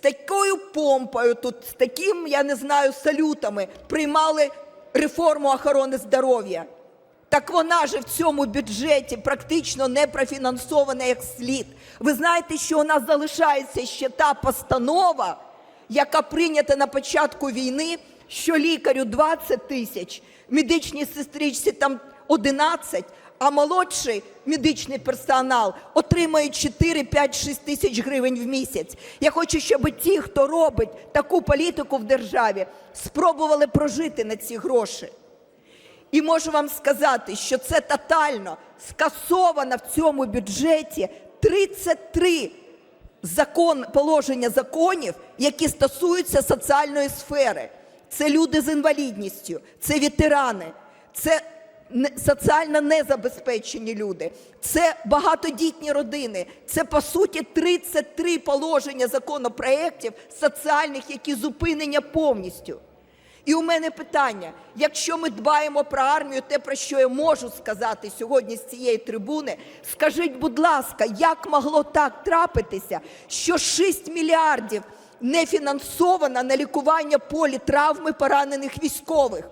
такою помпою, тут з таким, я не знаю, салютами приймали реформу охорони здоров'я. Так вона же в цьому бюджеті практично не профінансована як слід. Ви знаєте, що у нас залишається ще та постанова, яка прийнята на початку війни, що лікарю 20 тисяч, медичній сестричці там 11, а молодший медичний персонал отримує 4, 5, 6 тисяч гривень в місяць. Я хочу, щоб ті, хто робить таку політику в державі, спробували прожити на ці гроші. І можу вам сказати, що це тотально скасовано в цьому бюджеті 33 закон, положення законів, які стосуються соціальної сфери. Це люди з інвалідністю, це ветерани, це соціально незабезпечені люди, це багатодітні родини. Це по суті 33 положення законопроєктів соціальних, які зупинені повністю. І у мене питання: якщо ми дбаємо про армію, те, про що я можу сказати сьогодні з цієї трибуни, скажіть, будь ласка, як могло так трапитися, що 6 мільярдів не фінансовано на лікування політравми поранених військових?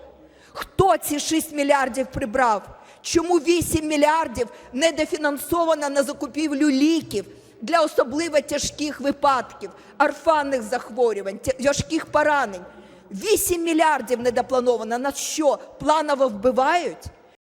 Хто ці 6 мільярдів прибрав? Чому 8 мільярдів не дофінансовано на закупівлю ліків для особливо тяжких випадків, орфанних захворювань, тяжких поранень? 8 мільярдів недоплановано. На що? Планово вбивають?